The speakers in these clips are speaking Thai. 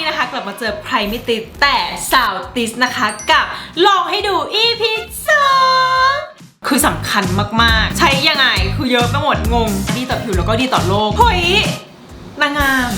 นี้นะคะกลับมาเจอไพรไมิติดแต่สาวติสนะคะกับลองให้ดู EP 2คือสำคัญมากๆ ใช้ยังไงคือเยอะไปหมดงง ดีต่อผิวแล้วก็ดีต่อโลกเฮ้ยนางงาม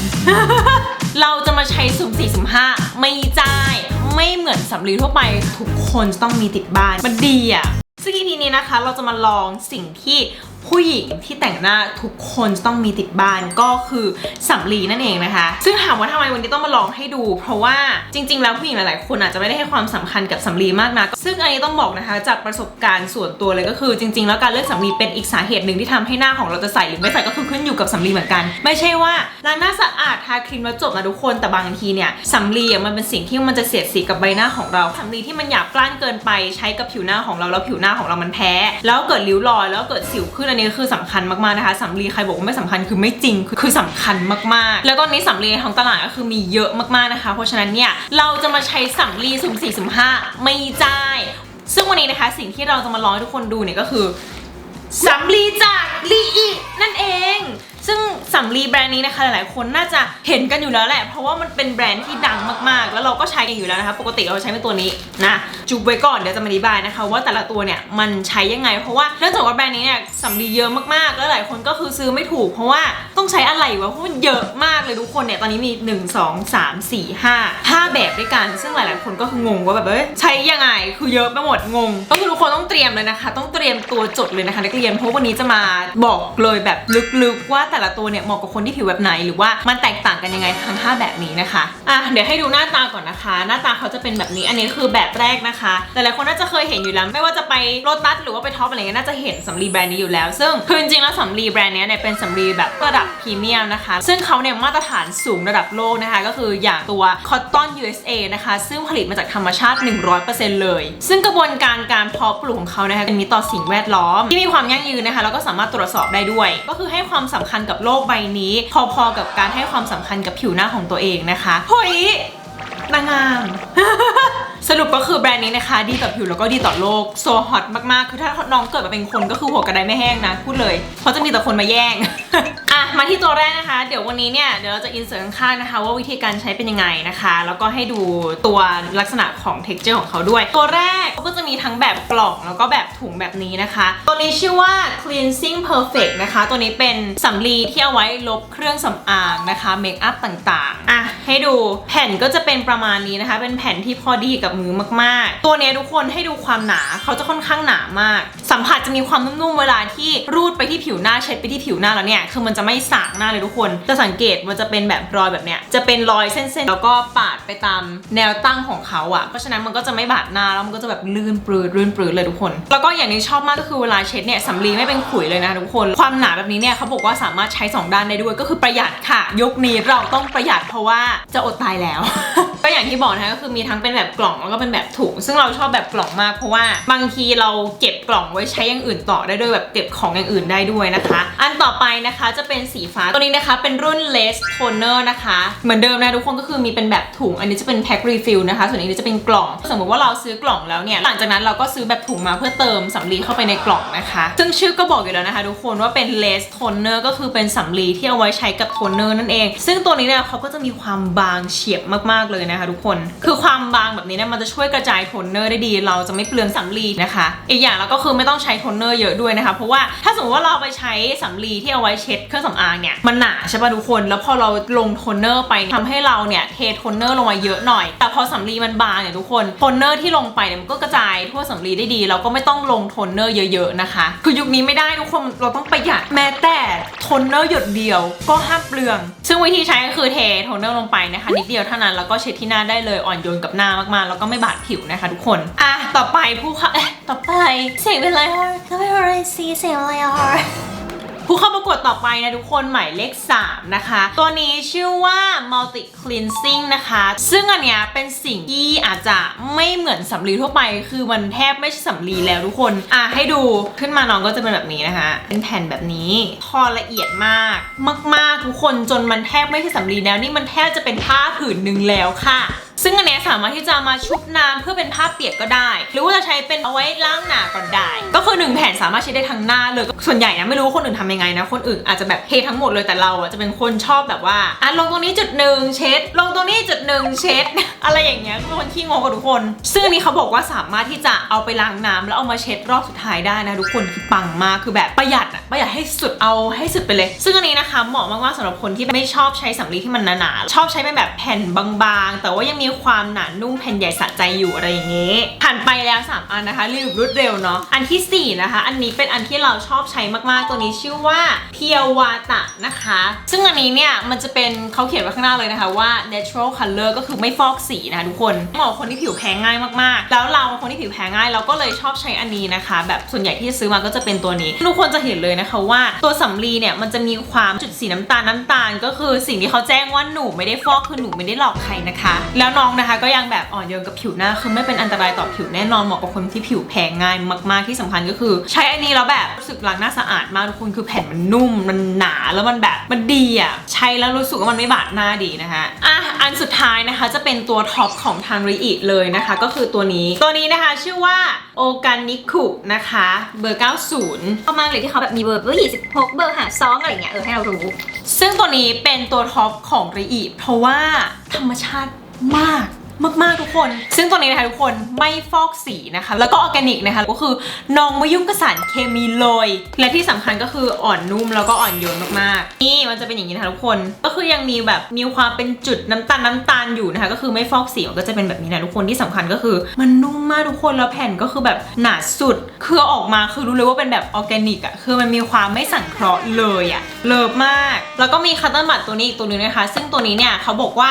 เราจะมาใช้สุ่มสี่สุ่มห้าไม่จ่ายไม่เหมือนสำลีทั่วไปทุกคนจะต้องมีติดบ้าน มันดีอะซึ่ง EP นี้นะคะเราจะมาลองสิ่งที่ ผู้หญิงที่แต่งหน้าทุกคนจะต้องมีติดบ้านก็คือสำลีนั่นเองนะคะ ซึ่งถามว่าทำไมวันนี้ต้องมาลองให้ดู เพราะว่าจริง ๆ แล้วผู้หญิงหลายๆ คนอาจจะไม่ได้ให้ความสำคัญกับสำลีมากนัก ซึ่งอันนี้ต้องบอกนะคะจากประสบการณ์ส่วนตัวเลยก็คือ จริง ๆ แล้วการเลือกสำลีเป็นอีกสาเหตุหนึ่งที่ทำให้หน้าของเราจะใสหรือไม่ใสก็คือขึ้นอยู่กับสำลีเหมือนกัน ไม่ใช่ว่าล้างหน้าสะอาดทาครีมแล้วจบนะทุกคนแต่บางทีเนี่ยสำลีมันเป็นสิ่งที่มันจะเสียดสีกับใบหน้าของเราสำลีที่มันหยาบกร้านเกินไปใช้กับผิวหน้าของเราแล้วผิวหน้าของเรามันแพ้ แล้วเกิดริ้วรอยแล้วเกิดสิวขึ้นอันนี้คือสำคัญมากๆนะคะสำลีใครบอกว่าไม่สำคัญคือไม่จริงคือคือสำคัญมากๆ แล้วตอนนี้สำลีในท้องตลาดก็คือมีเยอะมากๆนะคะ เพราะฉะนั้นเนี่ยเราจะมาใช้สำลีสุ่มสี่สุ่มห้าไม่จ่ซึ่งวันนี้นะคะสิ่งที่เราจะมาลองให้ทุกคนดูเนี่ยก็คือสำลีจากลีอีนั่นเอง งสำลีแบรนด์นี้นะคะหลายๆคนน่าจะเห็นกันอยู่แล้วแหละ เพราะว่ามันเป็นแบรนด์ที่ดังมากๆ แล้วเราก็ใช้กันอยู่แล้วนะคะปกติเราใช้เป็นตัวนี้นะจุบไว้ก่อนเดี๋ยวจะมาอธิบายนะคะว่าแต่ละตัวเนี่ยมันใช้ยังไง เพราะว่าเนื่องจากว่าแบรนด์นี้เนี่ยสำลีเยอะมากๆ แล้วหลายคนก็คือซื้อไม่ถูก เพราะว่าต้องใช้อะไรวะเพราะมันเยอะมากเลยทุกคนเนี่ยตอนนี้มี 1 2 3 4 5 5 แบบด้วยกัน ซึ่งหลายๆคนก็คืองงว่าแบบเอ้ยใช้ยังไงคือเยอะไปหมดงงก็คือทุกคนต้องเตรียมเลยนะคะ ต้องเตรียมตัวจดเลยนะคะนักเรียนเพราะวันนี้จะมาบอกเลยแบบลึกๆว่าแต่ละตัวเนี่ยเหมาะกับคนที่ผิวแบบไหน หรือว่ามันแตกต่างกันยังไงทั้ง5แบบนี้นะคะอะเดี๋ยวให้ดูหน้าตาก่อนนะคะ หน้าตาเขาจะเป็นแบบนี้อันนี้คือแบบแรกนะคะหลายๆคนน่าจะเคยเห็นอยู่แล้ว ไม่ว่าจะไปโรตัสหรือว่าไปท็อปอะไรเงี้ยน่าจะเห็นสำลีแบรนด์นี้อยู่แล้ว ซึ่งคือจริงๆแล้วสำลีแบรนด์เนี้ยเนี่ยเป็นสำลีแบบระดับพรีเมียมนะคะ ซึ่งเขาเนี่ยมาตรฐานสูงระดับโลกนะคะ ก็คืออย่างตัว Cotton USA นะคะ ซึ่งผลิตมาจากธรรมชาติ 100%เลย ซึ่งกระบวนการการเพาะปลูกของเขานะคะมิตรต่อสิ่งแวดล้อม ที่มีความยั่งยืนนะคะแล้วก็สามารถตรวจสอบได้ด้วย ก็คือให้ความสำคัญกับโลกใบนี้พอๆกับการให้ความสำคัญกับผิวหน้าของตัวเองนะคะเฮ้ยนางงามสรุปก็คือแบรนด์นี้นะคะ ดีต่อผิวแล้วก็ดีต่อโลกโซฮอตมากๆ คือถ้าน้องเกิดมาเป็นคนก็คือหัวกระไดไม่แห้งนะ พูดเลย เพราะจะมีแต่คนมาแย่ง มาที่ตัวแรกนะคะ เดี๋ยววันนี้เนี่ยเดี๋ยวเราจะอินเสิร์ตข้างๆนะคะ ว่าวิธีการใช้เป็นยังไงนะคะ แล้วก็ให้ดูตัวลักษณะของ t e x t u r e ของเขาด้วย ตัวแรกก็จะมีทั้งแบบกล่องแล้วก็แบบถุงแบบนี้นะคะ ตัวนี้ชื่อว่า cleansing perfect นะคะ ตัวนี้เป็นสำลีที่เอาไว้ลบเครื่องสำอางนะคะเมคอัพต่างๆอะ ให้ดูแผ่นก็จะเป็นประมาณนี้นะคะ เป็นแผ่นที่พอดีกับมือมากๆ ตัวนี้ทุกคนให้ดูความหนาเขาจะค่อนข้างหนามาก สัมผัสจะมีความนุ่มๆเวลาที่รูดไปที่ผิวหน้าเช็ดไปที่ผิวหน้าแล้วเนี่ยคือมันจะไม่สากหน้าเลยทุกคนจะสังเกตมันจะเป็นแบบรอยแบบเนี้ยจะเป็นรอยเส้นๆแล้วก็ปาดไปตามแนวตั้งของเขาอะเพราะฉะนั้นมันก็จะไม่บาดหน้าแล้วมันก็จะแบบลื่นปลืดลื่นปลืดเลยทุกคน แล้วก็อย่างนี้ชอบมากก็คือเวลาเช็ดเนี่ยสำลีไม่เป็นขุยเลยนะทุกคน ความหนาแบบนี้เนี่ยเขาบอกว่าสามารถใช้สองด้านได้ด้วยก็คือประหยัดค่ะ ยกนี้เราต้องประหยัดเพราะว่าจะอดตายแล้ว ก็อย่างที่บอกนะคะก็คือมีทั้งเป็นแบบกล่องแล้วก็เป็นแบบถุง ซึ่งเราชอบแบบกล่องมากเพราะว่าบางทีเราเก็บกล่องไว้ใช้อย่างอื่นต่อได้ด้วยแบบเก็บของอย่างอื่นได้ด้วยนะคะ อันต่อไปนะคะจะเป็นสีฟ้าตัวนี้นะคะเป็นรุ่น Lace Toner นะคะ เหมือนเดิมนะทุกคนก็คือมีเป็นแบบถุง อันนี้จะเป็นแพ็ครีฟิลนะคะ ส่วนอันนี้จะเป็นกล่อง สมมติว่าเราซื้อกล่องแล้วเนี่ยหลังจากนั้นเราก็ซื้อแบบถุงมาเพื่อเติมสำลีเข้าไปในกล่องนะคะ ซึ่งชื่อก็บอกอยู่แล้วนะคะทุกคนว่าเป็น Lace Toner ก็คือเป็นสำลีที่เอาไว้ใช้กับโทนเนอร์นั่นเอง ซึ่งตัวนี้เนี่ยเขาก็จะมีความบางเฉียบมากๆเลยนะคะทุกคน คือความบางแบบนี้เนี่ยมันจะช่วยกระจายโทนเนอร์ได้ดี เราจะไม่เปลืองสำลีนะคะ อีกอย่างแล้วก็คือไม่ต้องใช้โทนเนอร์เยอะด้วยนะคะ เพราะว่าถ้าสมมติว่าเราไปใช้สำลีที่เอาไว้เช็ดเครื่องสำอางเนี่ยมันหนาใช่ป่ะทุกคน แล้วพอเราลงโทนเนอร์ไปทำให้เราเนี่ยเทโทนเนอร์ลงมาเยอะหน่อย แต่พอสำลีมันบางเนี่ยทุกคนโทนเนอร์ที่ลงไปเนี่ยมันก็กระจายทั่วสำลีได้ดี เราก็ไม่ต้องลงโทนเนอร์เยอะๆนะคะ คือยุคนี้ไม่ได้ทุกคนเราต้องประหยัดแม้แต่โทนเนอร์หยดเดียวก็ห้ามเปลือง ซึ่งวิธีใช้ก็คือเทโทนเนอร์ลงไปนะคะนิดเดียวเท่านั้นแล้วก็เช็ดที่หน้าได้เลยอ่อนโยนกับหน้ามากๆ แล้วก็ไม่บาดผิวนะคะทุกคนอะต่อไปผู้ค่ะเอ๊ะต่อไปเสียงเป็นไรฮะก็ไม่เป็นไรสีเสียงอะไรอะ ผู้เข้าประกวดต่อไปนะทุกคนหมายเลข 3 นะคะ ตัวนี้ชื่อว่า multi cleansing นะคะ ซึ่งอันเนี้ยเป็นสิ่งที่อาจจะไม่เหมือนสำลีทั่วไป คือมันแทบไม่ใช่สำลีแล้วทุกคน อะให้ดูขึ้นมาน้องก็จะเป็นแบบนี้นะคะ เป็นแผ่นแบบนี้ทอละเอียดมากมาก ๆ ทุกคนจนมันแทบไม่ใช่สำลีแล้วนี่มันแทบจะเป็นผ้าผืนหนึ่งแล้วค่ะซึ่งอันเนี้ยสามารถที่จะมาชุบน้ำเพื่อเป็นผ้าเปียกก็ได้ หรือว่าจะใช้เป็นเอาไว้ล้างหน้าก็ได้ ก็คือหนึ่งแผ่นสามารถใช้ได้ทั้งหน้าเลยส่วนใหญ่นะไม่รู้คนอื่นทำยังไงนะคนอื่นอาจจะแบบเททั้งหมดเลยแต่เราอะจะเป็นคนชอบแบบว่าอะลงตรงนี้จุดหนึ่งเช็ด ลงตรงนี้จุดหนึ่งเช็ด อะไรอย่างเงี้ยทุกคนขี้งงกับทุกคน ซึ่งอันนี้เขาบอกว่าสามารถที่จะเอาไปล้างน้ำแล้วเอามาเช็ดรอบสุดท้ายได้นะทุกคนคือปังมากคือแบบประหยัดอะประหยัดให้สุดเอาให้สุดไปเลย ซึ่งอันนี้นะคะเหมาะมากๆสำหรับคนที่ไม่ชอบใช้สำลีที่มันหนาๆชอบใช้เป็นแบบแผ่นบางๆ แต่ว่ายังมีความหนานุ่มแผ่นใหญ่สะใจอยู่อะไรอย่างเงี้ยผ่านไปแล้วสามอันนะคะรีวิวรวดเร็วเนาะอันที่สี่นะคะ อันนี้เป็นอันที่เราชอบใช้มากๆตัวนี้ชื่อว่าเพียววาตะนะคะ ซึ่งอันนี้เนี่ยมันจะเป็นเขาเขียนไว้ข้างหน้าเลยนะคะว่า natural color ก็คือไม่ฟอกสีนะคะทุกคนเหมาะคนที่ผิวแพ้ง่ายมากๆ แล้วเราคนที่ผิวแพ้ง่ายเราก็เลยชอบใช้อันนี้นะคะ แบบส่วนใหญ่ที่ซื้อมาก็จะเป็นตัวนี้ทุกคนจะเห็นเลยนะคะว่า ตัวสำลีเนี่ยมันจะมีความจุดสีน้ำตาลน้ำตาล ก็คือสิ่งที่เขาแจ้งว่าหนูไม่ได้ฟอกคือหนูไม่ได้หลอกใครนะคะ แล้วน้องนะคะ ก็ยังแบบอ่อนโยนกับผิวหน้า คือไม่เป็นอันตรายต่อผิวแน่นอนเหมาะกับคนที่ผิวแพ้ง่ายมากๆที่สำคัญก็คือ ใช้อันนี้แล้วแบบรู้สึกล้างหน้าสะอาดมากทุกคนคือแผ่นมันนุ่มมันหนาแล้วมันแบบมันดีอะใช้แล้วรู้สึกว่ามันไม่บาดหน้าดีนะคะอะอันสุดท้ายนะคะจะเป็นตัวท็อปของทางริอิเลยนะคะ ก็คือตัวนี้ตัวนี้นะคะชื่อว่าโอการนิคุนะคะเบอร์ 90ชอบมากเลยที่เขาแบบมีเบอร์เบอร์ยี่สิบหกเบอร์หาซองอะไรอย่างเงี้ยเออให้เรารู้ ซึ่งตัวนี้เป็นตัวท็อปของริอิเพราะว่าธรรมชาติ มากมากๆทุกคน ซึ่งตัวนี้นะคะทุกคนไม่ฟอกสีนะคะ แล้วก็ออร์แกนิกนะคะ ก็คือนองไม่ยุ่งกับสารเคมีเลย และที่สำคัญก็คืออ่อนนุ่มแล้วก็อ่อนโยนมากๆ นี่มันจะเป็นอย่างนี้นะคะทุกคน ก็คือยังมีแบบมีความเป็นจุดน้ำตาลน้ำตาลอยู่นะคะ ก็คือไม่ฟอกสีมันก็จะเป็นแบบนี้นะทุกคนที่สำคัญก็คือ มันนุ่มมากทุกคนแล้วแผ่นก็คือแบบหนาสุด คือออกมาคือรู้เลยว่าเป็นแบบออร์แกนิกอะคือมันมีความไม่สังเคราะห์เลยอะเลิฟมาก แล้วก็มีคัตเตอร์บัตตัวนี้อีกตัวหนึงนะคะ ซึ่งตัวนี้เนี่ยเขาบอกว่า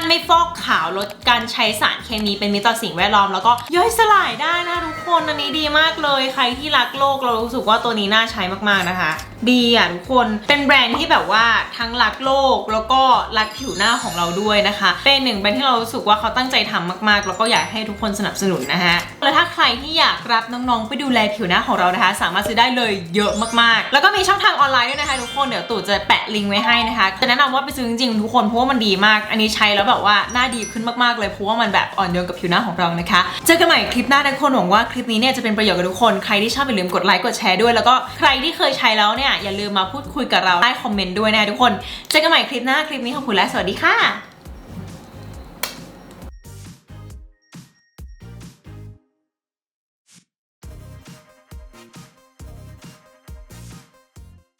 านไม่ฟอกขาวลดการใช้สารเคมีเป็นมิตรต่อสิ่งแวดล้อมแล้วก็ย่อยสลายได้นะทุกคนอันนี้ดีมากเลย ใครที่รักโลกเรารู้สึกว่าตัวนี้น่าใช้มากๆนะคะ ดีอะทุกคน เป็นแบรนด์ที่แบบว่าทั้งรักโลกแล้วก็รักผิวหน้าของเราด้วยนะคะ เป็นหนึ่งแบรนด์ที่เรารู้สึกว่าเขาตั้งใจทำมากๆ แล้วก็อยากให้ทุกคนสนับสนุนนะฮะ แล้วถ้าใครที่อยากรับน้องๆไปดูแลผิวหน้าของเรานะคะ สามารถซื้อได้เลยเยอะมากๆ แล้วก็มีช่องทางออนไลน์ด้วยนะคะทุกคน เดี๋ยวตู่จะแปะลิงก์ไว้ให้นะคะ จะแนะนำว่าไปซื้อจริงๆทุกคนเพราะว่ามันดีมาก อันนี้ใช้แล้วแบบว่าหน้าดีขึ้นมากๆ เลยเพราะว่ามันแบบอ่อนโยนกับผิวหน้าของเรานะคะ เจอกันใหม่คลิปหน้าทุกคนหวังว่าคลิปนี้เนี่ยจะเป็นประโยชน์กับทุกคน ใครที่ชอบอย่าลืมกดไลค์กดแชร์ด้วย แล้วก็ใครที่เคยใช้แล้วเนี่ยอย่าลืมมาพูดคุยกับเราใต้คอมเมนต์ด้วยนะทุกคน เจอกันใหม่คลิปหน้าคลิปนี้ขอบคุณและสวัสดีค่ะ